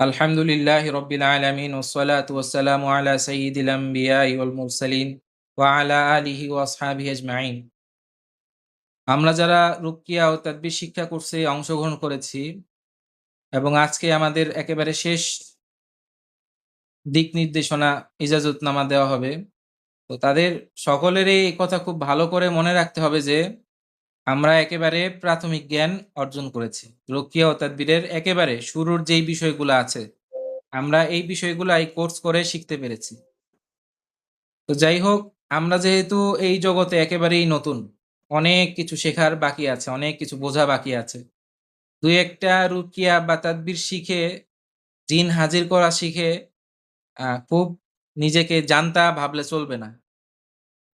আলহামদুলিল্লাহ রবিল আলমিন ওসলাত ওসালাম আলা সঈদুল আম্বিয়ালমুরসালিন ওয়া আলা আলিহি ওয়াসহাবি আমরা যারা রুকিয়া ও তাদবির শিক্ষা কোর্সে অংশগ্রহণ করেছি এবং আজকে আমাদের একেবারে শেষ দিক নির্দেশনা ইজাজতনামা দেওয়া হবে, তো তাদের সকলেরই এই কথা খুব ভালো করে মনে রাখতে হবে যে আমরা একেবারে প্রাথমিক জ্ঞান অর্জন করেছি। রুকিয়া ও তাদবিরের একেবারে শুরুর যেই বিষয়গুলো আছে, আমরা এই বিষয়গুলো এই কোর্স করে শিখতে পেরেছি। তো যাই হোক, আমরা যেহেতু এই জগতে একেবারেই নতুন, অনেক কিছু শেখার বাকি আছে, অনেক কিছু বোঝা বাকি আছে। দুই একটা রুকিয়া বা তাদবির শিখে, জিন হাজির করা শিখে খুব নিজেকে জানতা ভাবলে চলবে না।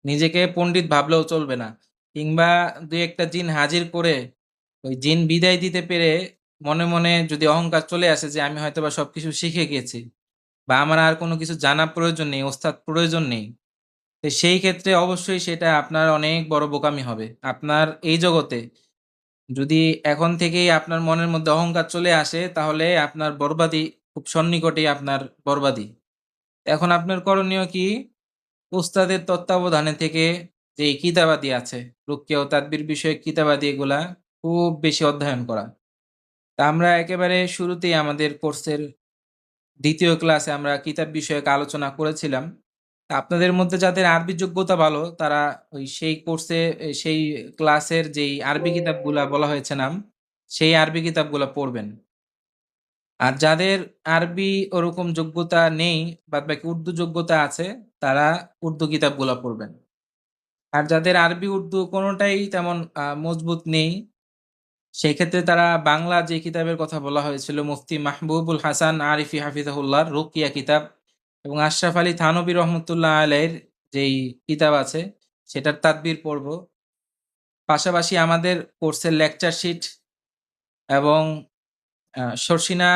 নিজেকে পণ্ডিত ভাবলেও চলবে না। কিংবা দুই একটা জিন হাজির করে ওই জিন বিদায় দিতে পেরে মনে মনে যদি অহংকার চলে আসে যে আমি হয়তো বা সবকিছু শিখে গেছি বা আমার আর কোনো কিছু জানা প্রয়োজন নেই, ওস্তাদ প্রয়োজন নেই, তো সেই ক্ষেত্রে অবশ্যই সেটা আপনার অনেক বড় বোকামি হবে। আপনার এই জগতে যদি এখন থেকেই আপনার মনের মধ্যে অহংকার চলে আসে, তাহলে আপনার বরবাদি খুব সন্নিকটেই আপনার বরবাদি। এখন আপনার করণীয় কি? উস্তাদের তত্ত্বাবধানে থেকে যে এই কিতাবাদি আছে রুকিয়া ও তাদবির বিষয়ে কিতাবাদি এগুলা খুব বেশি অধ্যয়ন করা। তা আমরা একেবারে শুরুতেই আমাদের কোর্সের দ্বিতীয় ক্লাসে আমরা কিতাব বিষয়ক আলোচনা করেছিলাম। আপনাদের মধ্যে যাদের আরবি যোগ্যতা ভালো, তারা ওই সেই কোর্সে, সেই ক্লাসের যেই আরবি কিতাবগুলা বলা হয়েছে নাম, সেই আরবি কিতাবগুলা পড়বেন। আর যাদের আরবি ওরকম যোগ্যতা নেই বাদ বাকি উর্দু যোগ্যতা আছে, তারা উর্দু কিতাবগুলা পড়বেন। আর যাদের আরবি, উর্দু কোনোটাই তেমন মজবুত নেই। সেই ক্ষেত্রে তারা বাংলা যে কিতাবের কথা বলা হয়েছিল, মুফতি মাহবুবুল হাসান আরিফি হাফিজাহুল্লাহর রুকিয়া কিতাব এবং আশরাফ আলী থানবী রহমতুল্লাহ আলাইয়ের যেই কিতাব আছে, সেটার তাদবির পড়ব। পাশাপাশি আমাদের কোর্সের লেকচার শিট এবং শর্ষিনা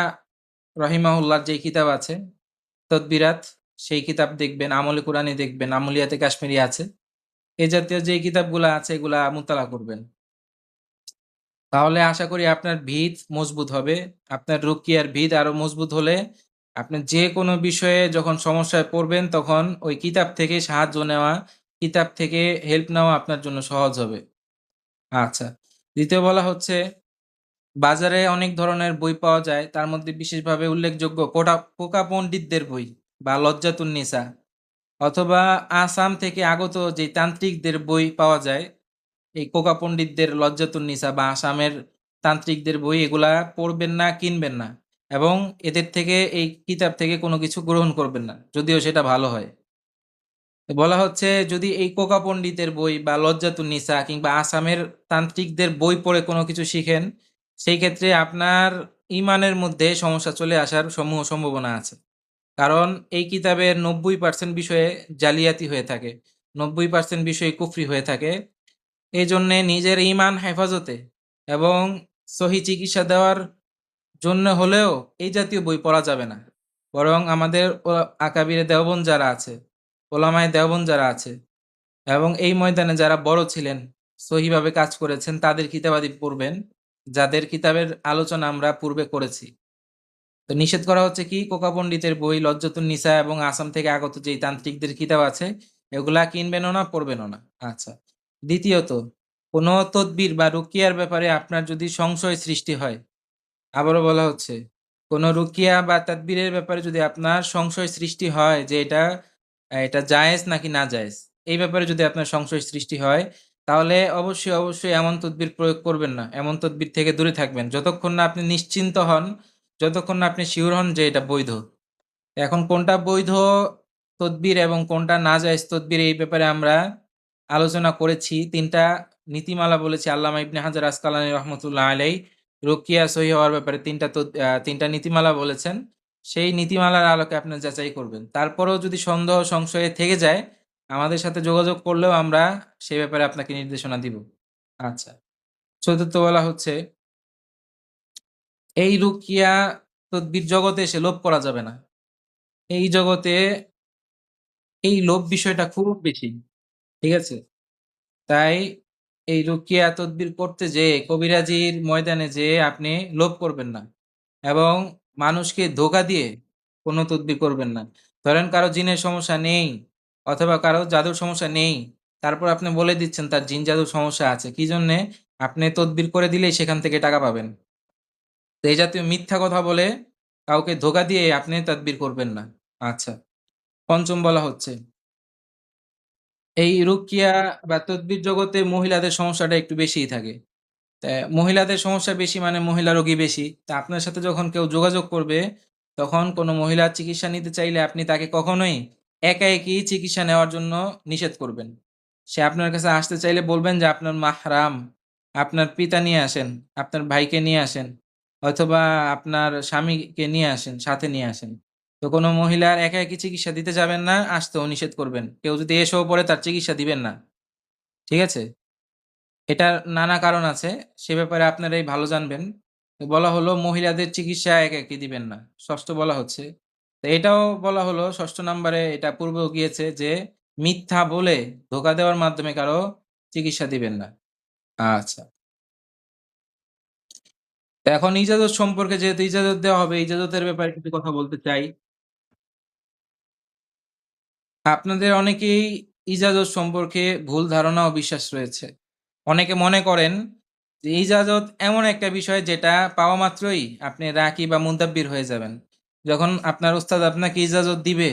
রহিমাহুল্লার যে কিতাব আছে, তদবিরাত, সেই কিতাব দেখবেন আমলে কোরআনি দেখবেন, আমলিয়াতে কাশ্মীরি আছে। এই জাতীয় যে কিতাবগুলো আছে, এগুলা মোতালা করবেন। তাহলে আশা করি আপনার ভিত মজবুত হবে। আপনার রুকিয়ার ভিত আরও মজবুত হলে আপনি যে কোনো বিষয়ে যখন সমস্যায় পড়বেন, তখন ওই কিতাব থেকে সাহায্য নেওয়া, কিতাব থেকে হেল্প নেওয়া আপনার জন্য সহজ হবে। আচ্ছা দ্বিতীয় বলা হচ্ছে, বাজারে অনেক ধরনের বই পাওয়া যায়, তার মধ্যে বিশেষভাবে উল্লেখযোগ্য কোটা, কোকা পণ্ডিতদের বই বা লজ্জাতুন্নিসা অথবা আসাম থেকে আগত যে তান্ত্রিকদের বই পাওয়া যায়, এই কোকা পণ্ডিতদের লজ্জাতুন্নিসা বা আসামের তান্ত্রিকদের বই, এগুলা পড়বেন না, কিনবেন না এবং এদের থেকে, এই কিতাব থেকে কোনো কিছু গ্রহণ করবেন না, যদিও সেটা ভালো হয়। বলা হচ্ছে, যদি এই কোকা পণ্ডিতের বই বা লজ্জাতুন্নিসা কিংবা আসামের তান্ত্রিকদের বই পড়ে কোনো কিছু শিখেন, সেই ক্ষেত্রে আপনার ইমানের মধ্যে সমস্যা চলে আসার সমূহ সম্ভাবনা আছে। কারণ এই কিতাবের নব্বই পার্সেন্ট বিষয়ে জালিয়াতি হয়ে থাকে, নব্বই পার্সেন্ট বিষয়ে কুফরি হয়ে থাকে। এই জন্যে নিজের ইমান হেফাজতে এবং সহি চিকিৎসা দেওয়ার জন্য হলেও এই জাতীয় বই পড়া যাবে না। বরং আমাদের আকাবিরে দেওবন যারা আছে, ওলামায় দেওবন যারা আছে এবং এই ময়দানে যারা বড় ছিলেন, সহিভাবে কাজ করেছেন, তাদের কিতাবাদি পড়বেন, যাদের কিতাবের আলোচনা আমরা পূর্বে করেছি। তো নিষেধ করা হচ্ছে কি? কোকা পণ্ডিতের বই, লজ্জাতুন নিসা এবং আসাম থেকে আগত যেই তান্ত্রিকদের কিতাব আছে, এগুলা কিনবেনও না, পড়বেনও না। আচ্ছা দ্বিতীয়ত, কোনো তদবির বা রুকিয়ার ব্যাপারে আপনার যদি সংশয় সৃষ্টি হয়, আবারও বলা হচ্ছে, কোনো রুকিয়া বা তাদবিরের ব্যাপারে যদি আপনার সংশয় সৃষ্টি হয় যে এটা এটা জায়েজ নাকি না জায়েজ, এই ব্যাপারে যদি আপনার সংশয় সৃষ্টি হয়, তাহলে অবশ্যই অবশ্যই এমন তদবির প্রয়োগ করবেন না। এমন তদবির থেকে দূরে থাকবেন। যতক্ষণ না আপনি নিশ্চিন্ত হন যতক্ষণ না আপনি শিওর হন যে এটা বৈধ। এখন কোনটা বৈধ তদবির এবং কোনটা না যায় তদবির এই ব্যাপারে আমরা আলোচনা করেছি। তিনটা নীতিমালা বলেছি আল্লামা ইবনে হাজার আসকালানি রহমতুল্লাহ আলাই রোকিয়া সহি হওয়ার ব্যাপারে তিনটা তিনটা নীতিমালা বলেছেন। সেই নীতিমালার আলোকে আপনি যাচাই করবেন। তারপরেও যদি সন্দেহ সংশয়ে থেকে যায়, আমাদের সাথে যোগাযোগ করলেও আমরা সেই ব্যাপারে আপনাকে নির্দেশনা দিব। আচ্ছা। চতুর্থ বলা হচ্ছে এই রুকিয়া তদ্বির জগতে এসে লোভ করা যাবে না এই জগতে এই লোভ বিষয়টা খুব বেশি, ঠিক আছে তাই এই রুকিয়া তদবির করতে যে কবিরাজির ময়দানে যে আপনি লোভ করবেন না এবং মানুষকে ধোকা দিয়ে কোনো তদবির করবেন না। ধরেন কারও জিনের সমস্যা নেই অথবা কারও জাদুর সমস্যা নেই। তারপর আপনি বলে দিচ্ছেন তার জিন জাদুর সমস্যা আছে। কি জন্যে? আপনি তদবির করে দিলেই সেখান থেকে টাকা পাবেন। তো এই জাতীয় মিথ্যা কথা বলে কাউকে ধোকা দিয়ে আপনি তাদবির করবেন না। আচ্ছা। পঞ্চম বলা হচ্ছে এই রুকিয়া বা তদবির জগতে মহিলাদের সমস্যাটা একটু বেশিই থাকে। মহিলাদের সমস্যা বেশি মানে মহিলা রোগী বেশি। তা আপনার সাথে যখন কেউ যোগাযোগ করবে, তখন কোন মহিলার চিকিৎসা নিতে চাইলে আপনি তাকে কখনোই একা একই চিকিৎসা নেওয়ার জন্য নিষেধ করবেন। সে আপনার কাছে আসতে চাইলে বলবেন যে আপনার মাহরাম, আপনার পিতা নিয়ে আসেন, আপনার ভাইকে নিয়ে আসেন অথবা আপনার স্বামীকে নিয়ে আসেন, সাথে নিয়ে আসেন। তো কোনো মহিলার একা একই চিকিৎসা দিতে যাবেন না, আসতেও নিষেধ করবেন। কেউ যদি এসেও পড়ে তার চিকিৎসা দিবেন না। ঠিক আছে? এটার নানা কারণ আছে। সে ব্যাপারে আপনারাই ভালো জানবেন। বলা হলো মহিলাদের চিকিৎসা একাকী দিবেন না। ৬ষ্ঠ বলা হচ্ছে। তো এটাও বলা হলো ৬ষ্ঠ নাম্বারে এটা পূর্বেও গিয়েছে যে মিথ্যা বলে ধোঁকা দেওয়ার মাধ্যমে কারও চিকিৎসা দিবেন না। আচ্ছা। এখন ইজাজত সম্পর্কে যেহেতু ইজাজত দেওয়া হবে, ইজাজতের ব্যাপারে কিছু কথা বলতে চাই। আপনাদের অনেকেই ইজাজত সম্পর্কে ভুল ধারণা ও বিশ্বাস রয়েছে। অনেকে মনে করেন যে ইজাজত এমন একটা বিষয় যেটা পাওয়া মাত্রই আপনি রাকি বা মুনতাব্বির হয়ে যাবেন। যখন আপনার ওস্তাদ আপনাকে ইজাজত দিবে,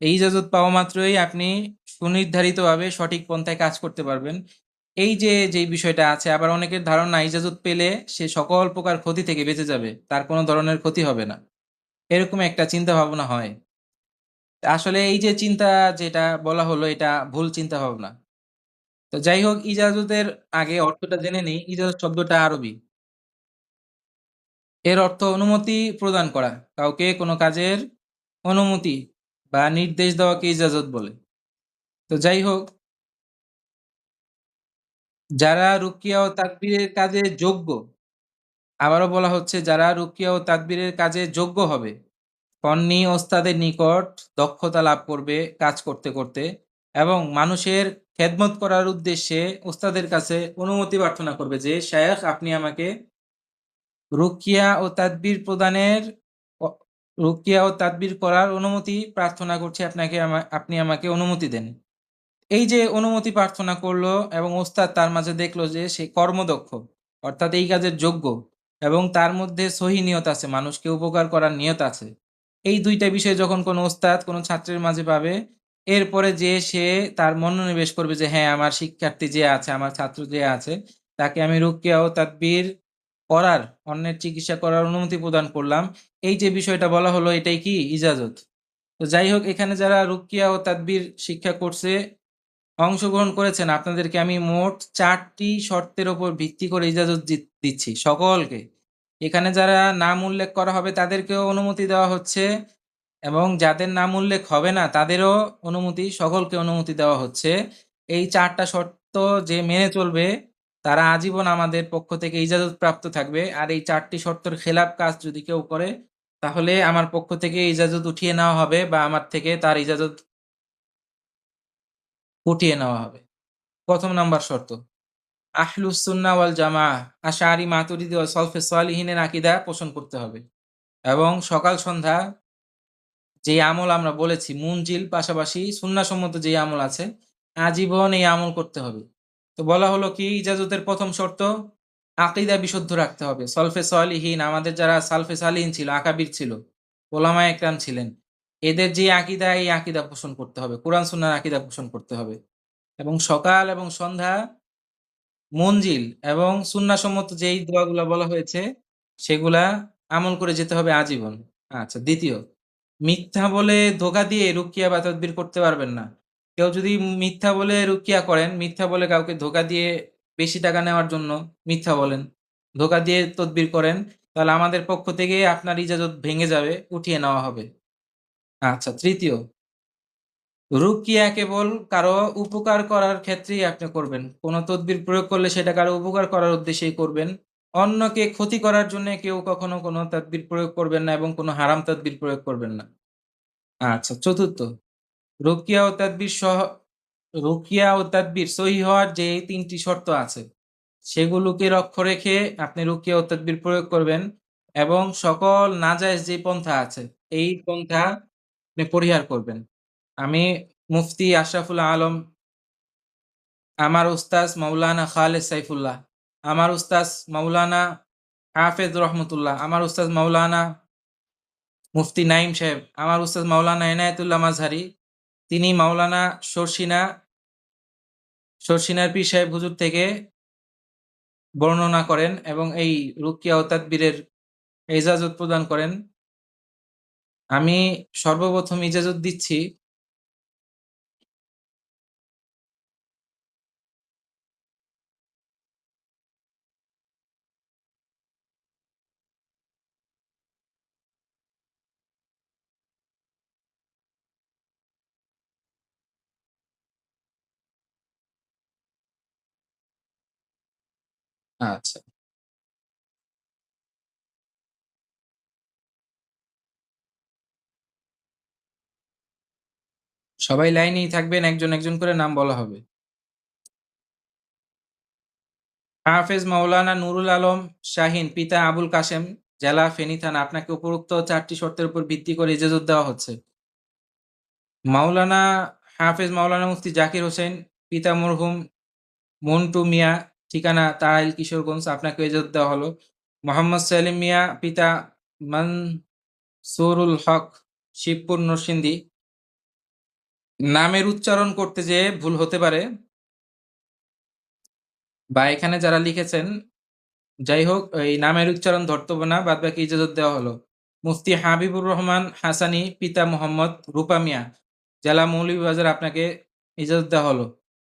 এই ইজাজত পাওয়া মাত্রই আপনি সুনির্ধারিতভাবে সঠিক পন্থায় কাজ করতে পারবেন। এই যে, যেই বিষয়টা আছে আবার অনেকের ধারণা ইজাজত পেলে সে সকল প্রকার ক্ষতি থেকে বেঁচে যাবে। তার কোনো ধরনের ক্ষতি হবে না। এরকম একটা চিন্তা ভাবনা হয়। আসলে এই যে চিন্তা যেটা বলা হলো এটা ভুল চিন্তা ভাবনা। তো যাই হোক ইজাজতের আগে অর্থটা জেনে নেই। ইজাজত শব্দটা আরবি। এর অর্থ অনুমতি প্রদান করা। কাউকে কোনো কাজের অনুমতি বা নির্দেশ দেওয়াকে ইজাজত বলে। তো যাই হোক যারা রুকিয়া ও তাদবিরের কাজে যোগ্য আবারও বলা হচ্ছে যারা রুকিয়া ও তাদবিরের কাজে যোগ্য হবে, ফন্নী ওস্তাদের নিকট দক্ষতা লাভ করবে কাজ করতে, করতে এবং মানুষের খেদমত করার উদ্দেশ্যে ওস্তাদের কাছে অনুমতি প্রার্থনা করবে যে, "শায়েখ আপনি আমাকে রুকিয়া ও তাদবির প্রদানের রুকিয়া ও তাদবির করার অনুমতি প্রার্থনা করছি আপনাকে আপনি আমাকে অনুমতি দেন।" এই যে অনুমতি প্রার্থনা করল এবং ওস্তাদ তার মাঝে দেখল যে সে কর্মদক্ষ, অর্থাৎ এই কাজের যোগ্য এবং তার মধ্যে সহি নিয়ত আছে, মানুষকে উপকার করার নিয়ত আছে। এই ২ টা বিষয় যখন কোনো ওস্তাদ কোনো ছাত্রের মাঝে পাবে, এরপরে যেয়ে সে তার মনোনিবেশ করবে যে, "হ্যাঁ, আমার শিক্ষার্থী যে আছে, আমার ছাত্র যে আছে, তাকে আমি রুকিয়া ও তাদবির করার, অন্যের চিকিৎসা করার অনুমতি প্রদান করলাম।" এই যে বিষয়টা বলা হলো এটাই কি? ইজাজত। তো যাই হোক এখানে যারা রুকিয়া ও তাদবির শিক্ষা কোর্সে অংশগ্রহণ করেছেন আপনাদেরকে আমি মোট চারটি শর্তের ওপর ভিত্তি করে ইজাজত দিচ্ছি সকলকে। এখানে যারা নাম উল্লেখ করা হবে তাদেরকেও অনুমতি দেওয়া হচ্ছে এবং যাদের নাম উল্লেখ হবে না তাদেরও অনুমতি, সকলকে অনুমতি দেওয়া হচ্ছে। এই চারটা শর্ত যে মেনে চলবে তারা আজীবন আমাদের পক্ষ থেকে ইজাজত প্রাপ্ত থাকবে। আর এই চারটি শর্তের খেলাপ কাজ যদি কেউ করে তাহলে আমার পক্ষ থেকে ইজাজত উঠিয়ে নেওয়া হবে বা আমার থেকে তার ইজাজত উঠিয়ে নেওয়া হবে। প্রথম নাম্বার শর্ত আহলুস সুন্নাহ ওয়াল জামাআহ আশআরি মাতুরিদি ও সলফে সালিহিনের আকীদা পোষণ করতে হবে এবং সকাল সন্ধ্যা যে আমল আমরা বলেছি মুনজিল পাশাপাশি সুন্নাসম্মত যে আমল আছে আজীবন এই আমল করতে হবে। তো বলা হলো কি ইজাজতের প্রথম শর্ত আকীদা বিশুদ্ধ রাখতে হবে। সলফে সালিহিন আমাদের যারা সালফে সালিহিন ছিল, আকাবির ছিল, ওলামায়ে একরাম ছিলেন। এদের যে আকীদা এই আকীদা পোষণ করতে হবে। কোরআন সুন্নাহর আকীদা পোষণ করতে হবে। এবং সকাল এবং সন্ধ্যা মঞ্জিল এবং সুন্নাহসম্মত যেই দোয়াগুলা বলা হয়েছে সেগুলা আমল করে যেতে হবে আজীবন। আচ্ছা দ্বিতীয় মিথ্যা বলে ধোকা দিয়ে রুকিয়া বা তাদবির করতে পারবেন না। কেউ যদি মিথ্যা বলে রুকিয়া করেন, মিথ্যা বলে কাউকে ধোকা দিয়ে বেশি টাকা নেওয়ার জন্য মিথ্যা বলেন, ধোকা দিয়ে তদবির করেন, তাহলে আমাদের পক্ষ থেকে আপনার ইজাজত ভেঙে যাবে, উঠিয়ে নেওয়া হবে। আচ্ছা তৃতীয় রুকিয়া কেবল কারও উপকার করার ক্ষেত্রেই আপনি করবেন। কোন তদবির প্রয়োগ করলে সেটা কারও উপকার করার উদ্দেশ্যেই করবেন। অন্যকে ক্ষতি করার জন্য কেউ কখনো কোন তাদবির প্রয়োগ করবেন না এবং কোন হারাম তাদবির প্রয়োগ করবেন না। আচ্ছা চতুর্থ রুকিয়া ও তাদবির সহ রুকিয়া ও তাদবির সহি হওয়ার যে ৩ টি শর্ত আছে, সেগুলোকে লক্ষ্য রেখে আপনি রুকিয়া ও তাদবির প্রয়োগ করবেন। এবং সকল নাজায়েজ যে পন্থা আছে, এই পন্থা পরিহার করবেন। আমি মুফতি আশরাফুল আলম আমার উস্তাজ মাওলানা খালেদ সাইফুল্লাহ, আমার উস্তাজ মাওলানা হাফেজ রহমতুল্লাহ, আমার উস্তাজ মাওলানা মুফতি নাইম সাহেব, আমার উস্তাজ মাওলানা এনায়েতুল্লাহ মাঝহারি, তিনি মাওলানা শর্ষিনা শর্ষিনার পীর সাহেব হুজুর থেকে বর্ণনা করেন এবং এই রুকিয়া ও তাদবীরের ইজাজত প্রদান করেন। আমি সর্বপ্রথম ইজাজত দিচ্ছি আচ্ছা। সবাই লাইনেই থাকবেন, একজন, একজন করে নাম বলা হবে। হাফেজ মাওলানা নুরুল আলম শাহীন, পিতা আবুল কাশেম, জেলা ফেনী থানা। আপনাকে উপরোক্ত চারটি শর্তের উপর ভিত্তি করে ইজাজত দেওয়া হচ্ছে। মাওলানা হাফেজ মাওলানা মুফতি জাকির হোসেন, পিতা মরহুম মন্টু মিয়া, ঠিকানা তাড়াইল কিশোরগঞ্জ। আপনাকে ইজাজত দেওয়া হলো। মোহাম্মদ সেলিম মিয়া, পিতা মানসুরুল হক, শিবপুর নরসিংদী। নামের উচ্চারণ করতে যেয়ে ভুল হতে পারে। বা এখানে যারা লিখেছেন, যাই হোক এই নামের উচ্চারণ ধর্তব্য না, বাদবাকি ইজাজত দেওয়া হলো। মুফতি হাবিবুর রহমান হাসানি পিতা মোহাম্মদ রূপা মিয়া, জেলা মৌলভীবাজার। আপনাকে ইজাজত দেওয়া হলো।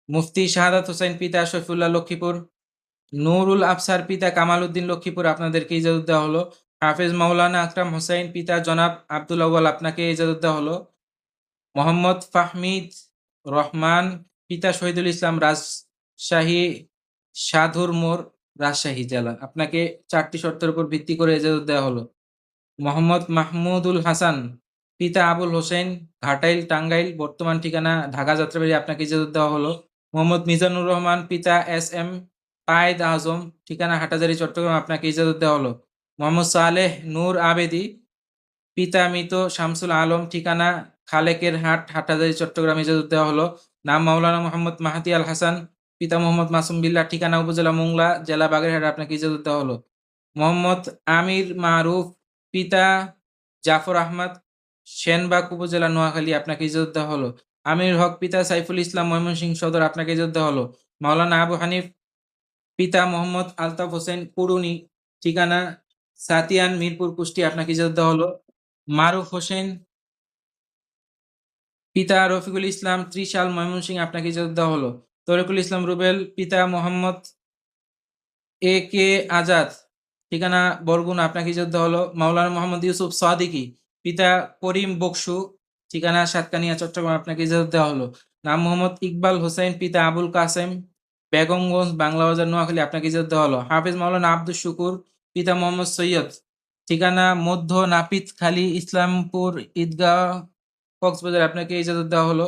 মুফতি শাহাদাত হোসেন, পিতা শফিউল্লাহ লক্ষ্মীপুর। নুরুল আফসার, পিতা কামাল উদ্দিন লক্ষ্মীপুর। আপনাদেরকে ইজাজত দেওয়া হলো। হাফেজ মাওলানা আকরাম হোসাইন, পিতা জনাব আব্দুল আউয়াল। আপনাকে ইজাজত দেওয়া হলো। মোহাম্মদ ফাহমিদ রহমান, পিতা শহীদুল ইসলাম, রাজশাহী সাধুর মোড়, রাজশাহী জেলা। আপনাকে চারটি শর্তের উপর ভিত্তি করে ইজাজত দেওয়া হলো। মোহাম্মদ মাহমুদুল হাসান, পিতা আবুল হোসেন, ঘাটাইল, টাঙ্গাইল। বর্তমান ঠিকানা ঢাকা যাত্রাবাড়ি আপনাকে ইজাজত দেওয়া হলো। মোহাম্মদ মিজানুর রহমান, পিতা এস এম কায়েদ আজম, ঠিকানা হাটাজারী, চট্টগ্রাম। আপনাকে ইজাজত দেওয়া হলো। মোহাম্মদ সালেহ নূর আবেদী, পিতা মৃত শামসুল আলম, ঠিকানা খালেকের হাট, হাটহাজারী, চট্টগ্রাম। ইজাজত দেওয়া হলো। নাম মাওলানা মোহাম্মদ মাহাদি আল হাসান, পিতা মোহাম্মদ মাসুম বিল্লাহ, ঠিকানা উপজেলা মোংলা, জেলা বাগেরহাট। আপনাকে ইজাজত দেওয়া হলো। মোহাম্মদ আমির মারুফ, পিতা জাফর আহমদ, সেনবাগ উপজেলা, নোয়াখালী। আপনাকে ইজাজত দেওয়া হলো। আমির হক, পিতা সাইফুল ইসলাম, ময়মনসিংহ সদর। আপনাকে ইজাজত দেওয়া হলো। মাওলানা আবু হানিফ, পিতা মোহাম্মদ আলতাফ হোসেন, কুড়ুনি, ঠিকানা সাতিয়ান, মিরপুর, কুষ্টি আপনাকে ইজাজত দেওয়া হলো। মারুফ হোসেন, পিতা রফিকুল ইসলাম, ত্রিশাল, ময়মনসিংহ। আপনাকে ইজাজত দেওয়া হলো। তরিকুল ইসলাম রুবেল, পিতা মোহাম্মদ এ কে আজাদ, ঠিকানা বরগুনা। আপনাকে ইজাজত দেওয়া হলো। মাওলানা মোহাম্মদ ইউসুফ সাদিকী, পিতা করিম বকশু, ঠিকানা সাতকানিয়া, চট্টগ্রাম। আপনাকে ইজাজত দেওয়া হলো। নাম মোহাম্মদ ইকবাল হোসেন, পিতা আবুল কাসেম, বেগমগঞ্জ, বাংলা বাজার, নোয়াখালী। আপনাকে ইজাজত দেওয়া হলো। হাফিজ মাওলানা আব্দুস শুকুর, পিতা মোহাম্মদ সৈয়দ, ঠিকানা মধ্য নাপিত নাপিতখালী, ইসলামপুর ঈদগাহ, কক্সবাজার। আপনাকে ইজাজত দেওয়া হলো।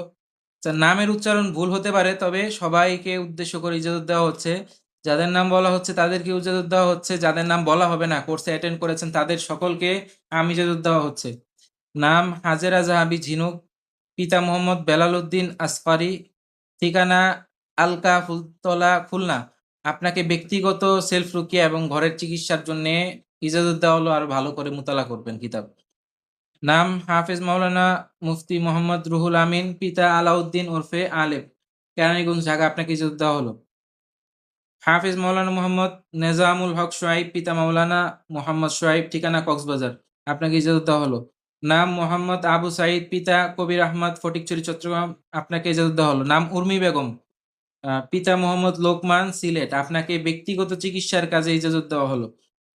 নামের উচ্চারণ ভুল হতে পারে, তবে সবাইকে উদ্দেশ্য করে ইজাজত দেওয়া হচ্ছে। যাদের নাম বলা হচ্ছে তাদেরকে ইজাজত দেওয়া হচ্ছে। যাদের নাম বলা হবে না, কোর্সে অ্যাটেন্ড করেছেন, তাদের সকলকে আম ইজাজত দেওয়া হচ্ছে। নাম হাজেরা জাহাবি ঝিনুক, পিতা মোহাম্মদ বেলাল উদ্দিন আসফারি, ঠিকানা আলকা ফুলতলা, খুলনা। আপনাকে ব্যক্তিগত সেলফ রুকিয়া এবং ঘরের চিকিৎসার জন্যে ইজাজত দেওয়া হলো। আরও ভালো করে মুতালা করবেন কিতাব। নাম হাফেজ মাওলানা মুফতি মোহাম্মদ রুহুল আমিন, পিতা আলাউদ্দিন ওরফে আলেপ, কেরানীগঞ্জ, ঢাকা। আপনাকে ইজাজত দেওয়া হলো। হাফেজ মাওলানা মোহাম্মদ নেজামুল হক সোহাইব, পিতা মাওলানা মোহাম্মদ সোহাইব, ঠিকানা কক্সবাজার। আপনাকে ইজাজত দেওয়া হলো। নাম মোহাম্মদ আবু সাঈদ, পিতা কবির আহমদ, ফটিকছড়ি, চট্টগ্রাম। আপনাকে ইজাজত দেওয়া হলো। নাম উর্মি বেগম, পিতা মোহাম্মদ লোকমান, সিলেট। আপনাকে ব্যক্তিগত চিকিৎসার কাজে ইজাজত দেওয়া হলো।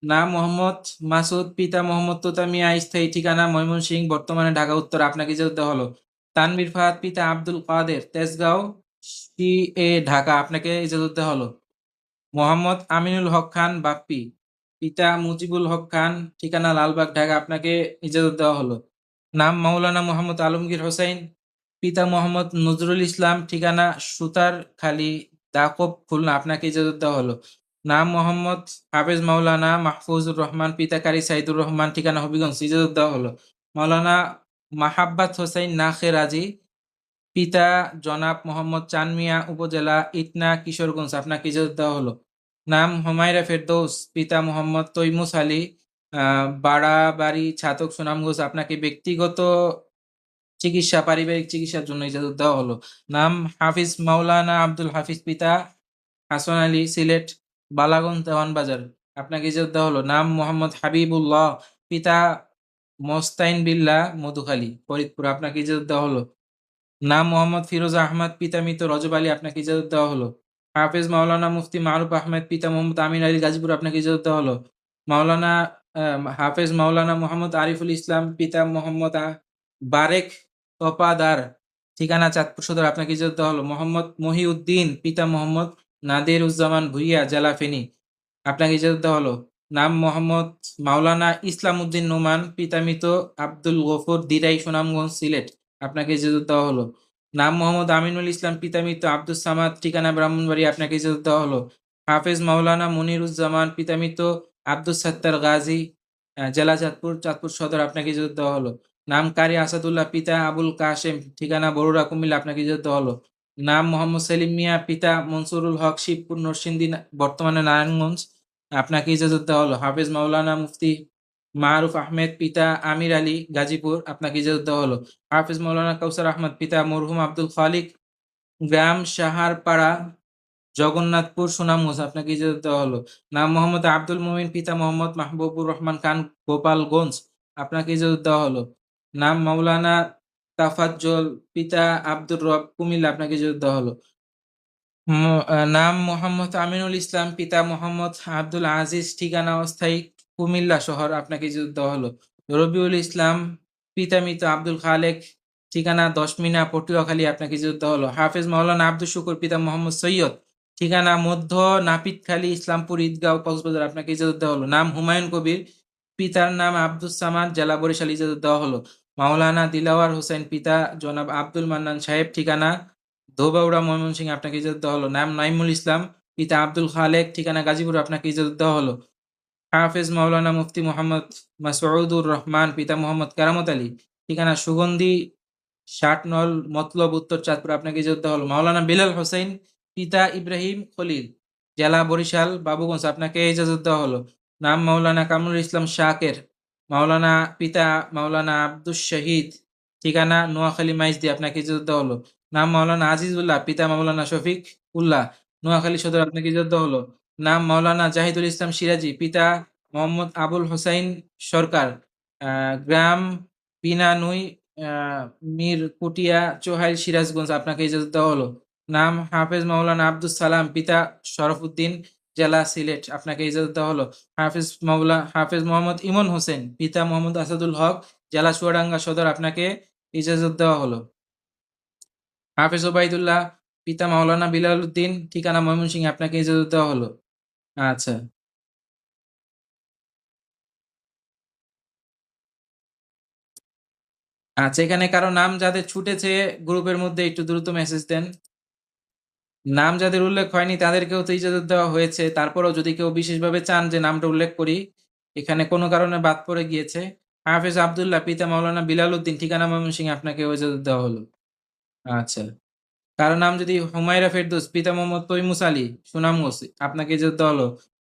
নাম মোহাম্মদ মাসুদ, পিতা মোহাম্মদ তোতা মিয়া, স্থায়ী ঠিকানা ময়মনসিংহ, বর্তমানে ঢাকা উত্তর। আপনাকে দেওয়া হলো। তানভীর ফাহাদ, পিতা আব্দুল কাদের, তেজগাঁও, সি এ ঢাকা। আপনাকে ইজাজত দেওয়া হলো। মোহাম্মদ আমিনুল হক খান, বাপ্পি, পিতা মুজিবুল হক খান, ঠিকানা লালবাগ, ঢাকা। আপনাকে ইজাজত দেওয়া হলো। নাম মাওলানা মোহাম্মদ আলমগীর হোসেন, পিতা মোহাম্মদ নজরুল ইসলাম, ঠিকানা সুতারখালী, দাকব, খুলনা। আপনাকে ইজাজত দেওয়া হলো। নাম মোহাম্মদ হাফেজ মাওলানা মাহফুজুর রহমান পিতা কারি সাইদুর রহমান, ঠিকানা হবিগঞ্জ, ইজাজত দেওয়া হলো। মাওলানা মাহাব্বাত হোসেন নাখে রাজি, পিতা জনাব মোহাম্মদ চানমিয়া, উপজেলা ইতনা কিশোরগঞ্জ, আপনাকে ইজাজত দেওয়া হলো। নাম হুমায়রা ফেরদৌস, পিতা মোহাম্মদ তৈমুস আলী বাড়াবাড়ি ছাতক সুনামগঞ্জ, আপনাকে ব্যক্তিগত চিকিৎসা, পারিবারিক চিকিৎসার জন্য ইজাজত দেওয়া হলো। নাম হাফিজ মাওলানা আব্দুল হাফিজ, পিতা হাসান আলী, সিলেট বালাগঞ্জ দেওয়ান বাজার। আপনাকে ইজাজত দেওয়া হলো, নাম মোহাম্মদ হাবিবুল্লাহ, পিতা মোস্তাইন বিল্লা মধুখালী, ফরিদপুর। আপনাকে ইজাজত দেওয়া হলো, নাম মোহাম্মদ ফিরোজ আহমদ, পিতা মৃত রজব আলী। আপনাকে ইজাজত দেওয়া হলো, হাফেজ মাওলানা মুফতি মারুফ আহমেদ, পিতা মোহাম্মদ আমির আলী গাজীপুর। আপনাকে ইজাজত দেওয়া হলো, মাওলানা হাফেজ মাওলানা মোহাম্মদ আরিফুল ইসলাম, পিতা মোহাম্মদ বারেক তপাদার, ঠিকানা চাঁদপুর সদর। আপনাকে ইজাজত দেওয়া হলো, মোহাম্মদ মহিউদ্দিন, পিতা মোহাম্মদ নাদের উজ্জামান ভুইয়া জেলা ফেনী আপনাকে ইজাজত দেওয়া হলো। নাম মোহাম্মদ মাওলানা ইসলাম উদ্দিন নোমান, পিতামিত আব্দুল গফর দিরাই সুনামগঞ্জ, সিলেট। আপনাকে ইজাজত দেওয়া হলো। নাম মোহাম্মদ আমিনুল ইসলাম, পিতামিত আব্দুল সামাদ, ঠিকানা ব্রাহ্মণবাড়ি আপনাকে ইজাজত দেওয়া হলো। হাফেজ মাওলানা মনিরুজ্জামান পিতা মৃত আব্দুল সাত্তার গাজী জেলা চাঁদপুর চাঁদপুর সদর। আপনাকে ইজাজত দেওয়া হলো। নাম কারি আসাদুল্লাহ, পিতা আবুল কাশেম, ঠিকানা বড়ুরা কুমিল্লা। আপনাকে ইজাজত দেওয়া হলো। নাম মোহাম্মদ সেলিম মিয়া, পিতা মনসুরুল হক শিবপুর নরসিংদী, বর্তমানে নারায়ণগঞ্জ। আপনাকে ইজাজত দেওয়া হলো। হাফেজ মাওলানা মুফতি মারুফ আহমেদ, পিতা আমির আলী গাজীপুর। আপনাকে ইজাজত দেওয়া হলো। হাফেজ মাওলানা কাউসার আহমদ, পিতা মরহুম আব্দুল খালিক। গ্রাম সাহারপাড়া, জগন্নাথপুর, সুনামগঞ্জ। আপনাকে ইজাজত দেওয়া হলো। নাম মোহাম্মদ আব্দুল মুমিন, পিতা মোহাম্মদ মাহবুবুর রহমান খান, গোপালগঞ্জ। আপনাকে ইজাজত দেওয়া হলো। নাম মাওলানা তাফাজ্জল পিতা আব্দুর রব কুমিল্লা আপনাকে ইজাজত দেওয়া হলো। নাম মোহাম্মদ আমিনুল ইসলাম, পিতা মোহাম্মদ আব্দুল আজিজ, ঠিকানা অস্থায়ী কুমিল্লা শহর আপনাকে ইজাজত দেওয়া হলো। রবিউল ইসলাম, পিতা মৃত আব্দুল খালেক, ঠিকানা দশমিনা পটুয়াখালী আপনাকে ইজাজত দেওয়া হলো। হাফেজ মাওলানা আব্দুল শুকুর, পিতা মোহাম্মদ সৈয়দ, ঠিকানা মধ্য নাপিতখালী ইসলামপুর ঈদগাঁও কক্সবাজার আপনাকে ইজাজত দেওয়া হলো। নাম হুমায়ুন কবির, পিতার নাম আব্দুস সামাদ, জেলা বরিশাল ইজাজত দেওয়া হলো। মাওলানা দিলাওয়ার হোসেন পিতা জনাব আব্দুল মান্নান সাহেব, ঠিকানা ধোবাউড়া, ময়মনসিংহ আপনাকে ইজাজত দেওয়া হলো। নাম নাইমুল ইসলাম, পিতা আব্দুল খালেক, ঠিকানা গাজীপুর আপনাকে ইজাজত দেওয়া হলো। হাফেজ মাওলানা মুফতি মোহাম্মদ মাসউদুর রহমান, পিতা মোহাম্মদ কারামত আলী, ঠিকানা সুগন্ধি ষাট নল মতলব, উত্তর চাঁদপুর আপনাকে ইজাজত দেওয়া হলো। মাওলানা বিলাল হোসেন, পিতা ইব্রাহিম খলিল, জেলা বরিশাল, বাবুগঞ্জ, আপনাকে ইজাজত দেওয়া হলো। নাম মাওলানা কামরুল ইসলাম শাকের মাওলানা পিতা, মাওলানা আব্দুস শহীদ, ঠিকানা নোয়াখালী মাইজদি আপনাকে ইজাজত দেওয়া হলো। নাম মাওলানা আজিজুল্লাহ, পিতা মাওলানা শফিক উল্লাহ, নোয়াখালী সদর আপনাকে ইজাজত দেওয়া হলো। নাম মাওলানা জাহিদুল ইসলাম সিরাজি, পিতা মোহাম্মদ আবুল হোসাইন সরকার গ্রাম পিনানুই মির কুটিয়া চোহাইল, সিরাজগঞ্জ, আপনাকে ইজাজত দেওয়া হলো। নাম হাফেজ মাওলানা আব্দুল সালাম, পিতা শরফুদ্দিন জেলা সিলেট, আপনাকে ইজাজত দেওয়া হলো। হাফেজ মাওলা, হাফেজ মোহাম্মদ ইমন হোসেন, পিতা মোহাম্মদ আসাদুল হক, জেলা চুয়াডাঙ্গা সদর আপনাকে ইজাজত দেওয়া হলো। হাফেজ ওবায়দুল্লাহ, পিতা মাওলানা বিলাল উদ্দিন ঠিকানা ময়মনসিংহ আপনাকে ইজাজত দেওয়া হলো। আচ্ছা। আচ্ছা এখানে কারও নাম যাদের ছুটেছে গ্রুপের মধ্যে একটু দ্রুত মেসেজ দেন। নাম যাদের উল্লেখ হয়নি, তাদেরকেও তো ইজাজত দেওয়া হয়েছে। তারপরেও যদি কেউ বিশেষভাবে চান যে নামটা উল্লেখ করি, এখানে কোনো কারণে বাদ পড়ে গিয়েছে। হাফেজ আব্দুল্লাহ, পিতা মাওলানা বিলাল উদ্দিন ঠিকানা ময়মনসিংহ আপনাকে ইজাজত দেওয়া হলো। আচ্ছা। কারও নাম যদি হুমায়রা ফেরদৌস, পিতা মোহাম্মদ তৈমুস আলী সুনামগঞ্জ আপনাকে ইজাজত দেওয়া হলো।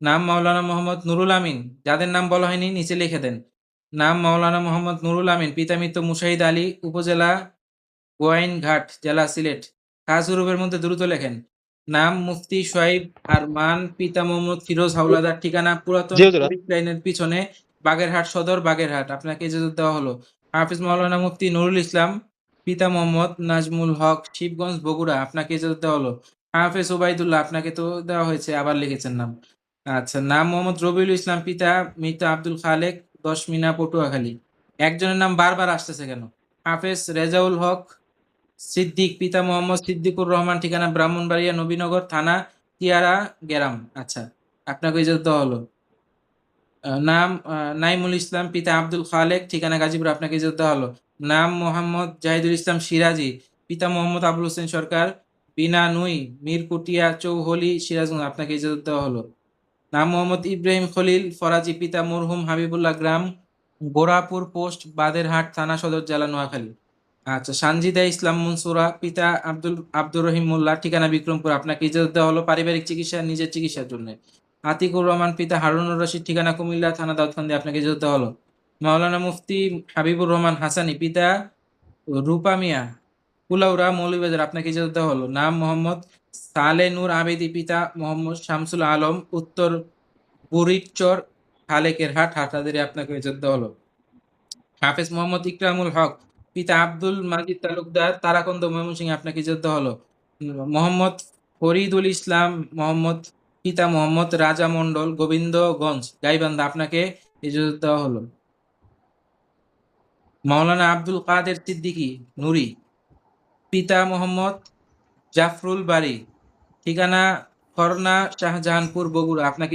নাম মাওলানা মোহাম্মদ নুরুল আমিন, যাদের নাম বলা হয়নি, নিচে লিখে দেন। নাম মাওলানা মোহাম্মদ নুরুল আমিন, পিতা মৃত মুশাহিদ আলী, উপজেলা গোয়াইনঘাট জেলা সিলেট। খাস গ্রুপের মধ্যে দ্রুত লেখেন নাম মুফতি সোয়াইব আরমান পিতা মোহাম্মদ ফিরোজ হাওলাদার ঠিকানা পুরাতন লাইনের পিছনে বাগেরহাট সদর বাগেরহাট। আপনাকে ইজাজত দেওয়া হলো। হাফিজ মাওলানা মুফতি নুরুল ইসলাম পিতা মোহাম্মদ নাজমুল হক শিবগঞ্জ বগুড়া। আপনাকে ইজাজত দেওয়া হলো। হাফেজ ওবায়দুল্লাহ আপনাকে তো দেওয়া হয়েছে আবার লিখেছেন নাম। আচ্ছা নাম মোহাম্মদ রবিউল ইসলাম পিতা মৃত আব্দুল খালেক দশ মিনা পটুয়াখালী। একজনের নাম বারবার আসতেছে কেন? হাফেজ রেজাউল হক সিদ্দিক, পিতা মোহাম্মদ সিদ্দিকুর রহমান, ঠিকানা ব্রাহ্মণবাড়িয়া, নবীনগর, থানা তিয়ারা, গেরাম। আচ্ছা আপনাকে ইজাজত হলো। নাম নাইমুল ইসলাম, পিতা আব্দুল খালেক, ঠিকানা গাজীপুর, আপনাকে ইজাজত হলো। নাম, মোহাম্মদ জাহিদুল ইসলাম সিরাজি, পিতা মোহাম্মদ আবুল হোসেন সরকার, বিনা নুই, মিরকুটিয়া চৌহলি, সিরাজগঞ্জ, আপনাকে ইজাজত দেওয়া হলো। নাম, মোহাম্মদ ইব্রাহিম খলিল, ফরাজি, পিতা মরহুম হাবিবুল্লাহ গ্রাম, গোরাপুর পোস্ট, বাদেরহাট, থানা সদর, জেলা নোয়াখালী। আচ্ছা সানজিদা ইসলাম মনসুরা, পিতা আব্দুল, আব্দুর রহিম মোল্লা, ঠিকানা বিক্রমপুর। আপনাকে ইজাজত দেওয়া হলো পারিবারিক চিকিৎসা, নিজের চিকিৎসার জন্য। আতিকুর রহমান, পিতা হারুনুর রশিদ, ঠিকানা কুমিল্লা, থানা দাউদকান্দি। আপনাকে ইজাজত দেওয়া হলো। মাওলানা মুফতি হাবিবুর রহমান হাসানি, পিতা রূপা মিয়া কুলাউরা মৌলভীবাজার। আপনাকে ইজাজত দেওয়া হলো। নাম মোহাম্মদ সালে নূর আবেদি, পিতা মোহাম্মদ শামসুল আলম, উত্তর বুড়িচর, খালেকের হাট হাটাদের আপনাকে ইজাজত দেওয়া হলো। হাফেজ মোহাম্মদ ইকরামুল হক পিতা আব্দুল মাজিদ তালুকদার তারাকন্দ ময়মনসিংহ আপনাকে দেওয়া হলো। মোহাম্মদ ফরিদুল ইসলাম, মোহাম্মদ পিতা মোহাম্মদ রাজা মন্ডল গোবিন্দগঞ্জ, গাইবান্ধা আপনাকে ইজাজত দেওয়া হলো। মাওলানা আব্দুল কাদের সিদ্দিকী, নুরি। পিতা মোহাম্মদ জাফরুল বাড়ি ঠিকানা খরনা শাহজাহানপুর বগুড়া, আপনাকে